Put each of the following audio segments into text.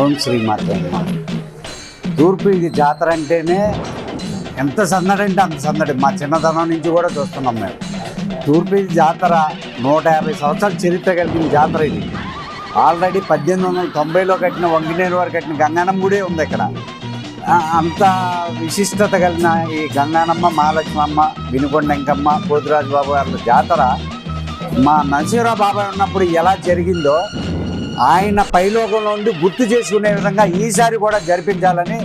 ఓం శ్రీమాత తూర్పు ఇది జాతర అంటేనే ఎంత సందడి అంటే అంత సందడి. మా చిన్నతనం నుంచి కూడా చూస్తున్నాం మేము. తూర్పు ఇది జాతర నూట యాభై సంవత్సరాల చరిత్ర కలిగిన జాతర ఇది. ఆల్రెడీ పద్దెనిమిది వందల తొంభైలో కట్టిన వంగినేరు వారు కట్టిన గంగానమ్మ గుడే ఉంది ఇక్కడ. అంత విశిష్టత కలిగిన ఈ గంగానమ్మ మహాలక్ష్మమ్మ వినుకొండంకమ్మ పోతురాజు బాబు గారి జాతర మా నరసింహరావు బాబాయ్ ఉన్నప్పుడు ఎలా జరిగిందో ఆయన పైలోకంలో ఉండి గుర్తు చేసుకునే విధంగా ఈసారి కూడా జరిపించాలని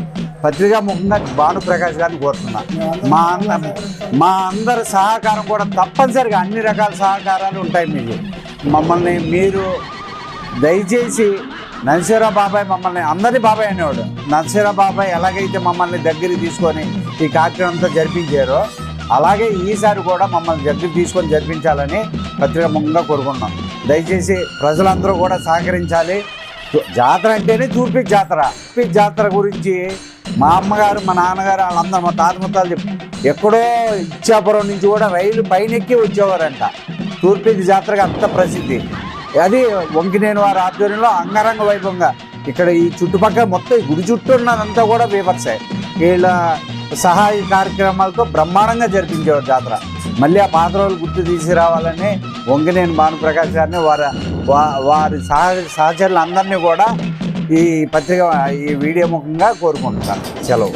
పత్రికా ముఖంగా భానుప్రకాష్ గారిని కోరుతున్నా. మా అన్న మా అందరి సహకారం కూడా తప్పనిసరిగా అన్ని రకాల సహకారాలు ఉంటాయి మీకు. మమ్మల్ని మీరు దయచేసి నరసింహరావు బాబాయ్ మమ్మల్ని అందరి బాబాయ్ అనేవాడు. నరసింహరావు బాబాయ్ ఎలాగైతే మమ్మల్ని దగ్గరికి తీసుకొని ఈ కార్యక్రమంతో జరిపించారో అలాగే ఈసారి కూడా మమ్మల్ని దగ్గర తీసుకొని జరిపించాలని పత్రిక ముఖంగా కోరుకుంటున్నాం. దయచేసి ప్రజలందరూ కూడా సహకరించాలి. జాతర అంటేనే తూర్పిక్ జాతర. తూర్పిక్ జాతర గురించి మా అమ్మగారు మా నాన్నగారు వాళ్ళందరూ మా తాత ముత్తాలు ఎక్కడో ఇచ్చాపురం నుంచి కూడా రైలు పైనెక్కి వచ్చేవారంట. తూర్పిక్ జాతరగా అంత ప్రసిద్ధి. అది వంకినేని వారి ఆధ్వర్యంలో అంగరంగ వైభవంగా. ఇక్కడ ఈ చుట్టుపక్కల మొత్తం గుడి చుట్టూ ఉన్నదంతా కూడా విమర్శే వీళ్ళ సహాయ కార్యక్రమాలతో బ్రహ్మాండంగా జరిపించేవారు జాతర. మళ్ళీ ఆ పాత రోజులు గుర్తు తీసుకురావాలని వంగినేని భానుప్రకాష్ గారిని వారి వారి సహ సహచరులందరినీ కూడా ఈ పత్రిక ఈ వీడియో ముఖంగా కోరుకుంటున్నాను. సెలవు.